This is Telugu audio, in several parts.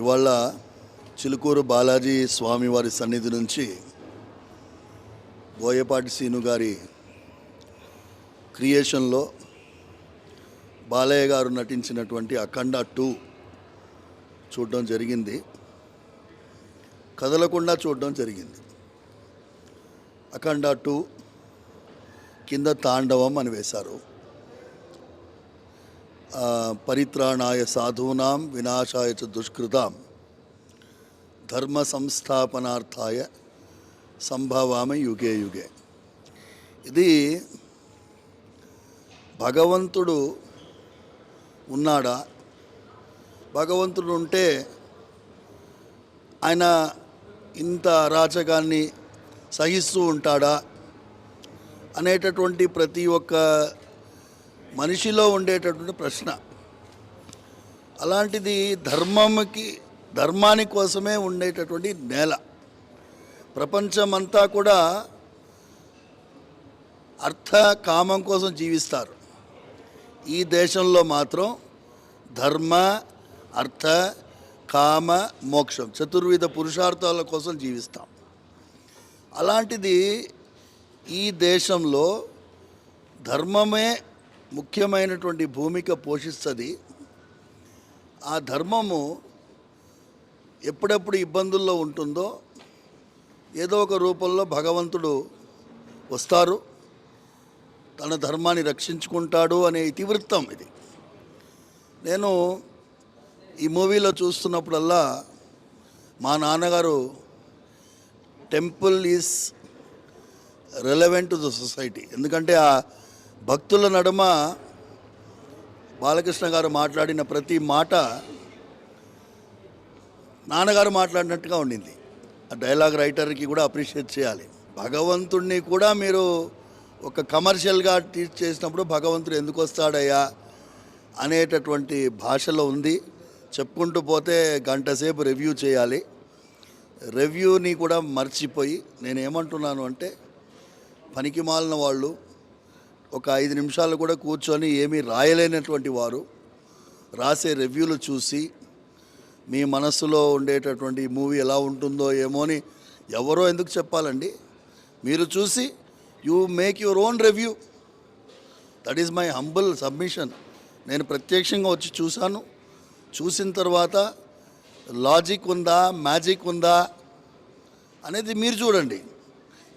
ఇవాళ చిలుకూరు బాలాజీ స్వామివారి సన్నిధి నుంచి బోయపాటి సీను గారి క్రియేషన్లో బాలయ్య గారు నటించినటువంటి అఖండ టూ చూడడం జరిగింది. కదలకుండా చూడడం జరిగింది. అఖండ టూ కింద తాండవం అని వేశారు. పరిత్రాణాయ సాధూనాం వినాశాయ చ దుష్కృతాం. ధర్మ సంస్థాపనార్థాయ సంభవామి యుగే యుగే. ఇది భగవంతుడు ఉన్నాడా? భగవంతుడు ఉంటే ఆయన ఇంత అరాచకాన్ని సహిస్తూ ఉంటాడా? అనేటటువంటి ప్రతి ఒక్క మనిషిలో ఉండేటటువంటి ప్రశ్న. అలాంటిది ధర్మంకి ధర్మాని కోసమే ఉండేటటువంటి నేల. ప్రపంచమంతా కూడా అర్థ కామం కోసం జీవిస్తారు. ఈ దేశంలో మాత్రం ధర్మ అర్థ కామ మోక్షం చతుర్విధ పురుషార్థాల కోసం జీవిస్తాం. అలాంటిది ఈ దేశంలో ధర్మమే ముఖ్యమైనటువంటి భూమిక పోషిస్తుంది. ఆ ధర్మము ఎప్పుడెప్పుడు ఇబ్బందుల్లో ఉంటుందో ఏదో ఒక రూపంలో భగవంతుడు వస్తారు. తన ధర్మాన్ని రక్షించుకుంటాడు అనే ఇతివృత్తం ఇది. నేను ఈ మూవీలో చూస్తున్నప్పుడల్లా మా నాన్నగారు temple is relevant to the society. ఎందుకంటే ఆ భక్తుల నడుమ బాలకృష్ణ గారు మాట్లాడిన ప్రతి మాట నాన్నగారు మాట్లాడినట్టుగా ఉండింది. ఆ డైలాగ్ రైటర్కి కూడా అప్రిషియేట్ చేయాలి. భగవంతుణ్ణి కూడా మీరు ఒక కమర్షియల్గా టీచ్ చేసినప్పుడు భగవంతుడు ఎందుకు వస్తాడయ్యా అనేటటువంటి భాషలో ఉంది. చెప్పుకుంటూ పోతే గంట సేపు రివ్యూ చేయాలి. రివ్యూని కూడా మర్చిపోయి నేను ఏమంటున్నాను అంటే పనికి మాలిన వాళ్ళు ఒక ఐదు నిమిషాలు కూడా కూర్చొని ఏమీ రాయలేనటువంటి వారు రాసే రివ్యూలు చూసి మీ మనస్సులో ఉండేటటువంటి మూవీ ఎలా ఉంటుందో ఏమో అని ఎవరో ఎందుకు చెప్పాలండి? మీరు చూసి you make your own review that is my humble submission నేను ప్రత్యక్షంగా వచ్చి చూశాను. చూసిన తర్వాత లాజిక్ ఉందా? మ్యాజిక్ ఉందా? అనేది మీరు చూడండి.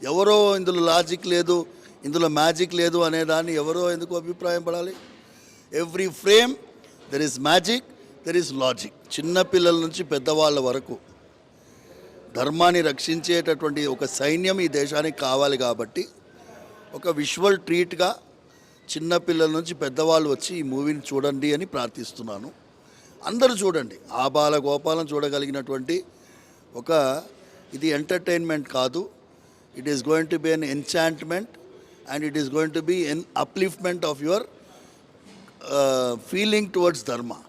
ఎవరో ఇందులో లాజిక్ లేదు. ఇందులో మ్యాజిక్ లేదు అనేదాన్ని ఎవరో ఎందుకు అభిప్రాయం పడాలి every frame there is magic there is logic చిన్నపిల్లల నుంచి పెద్దవాళ్ళ వరకు ధర్మాన్ని రక్షించేటటువంటి ఒక సైన్యం ఈ దేశానికి కావాలి కాబట్టి ఒక విజువల్ ట్రీట్గా చిన్నపిల్లల నుంచి పెద్దవాళ్ళు వచ్చి ఈ మూవీని చూడండి అని ప్రార్థిస్తున్నాను. అందరూ చూడండి. ఆ బాల గోపాలం చూడగలిగినటువంటి ఒక ఇది ఎంటర్టైన్మెంట్ కాదు. It is going to be an enchantment and it is going to be an upliftment of your uh, feeling towards dharma.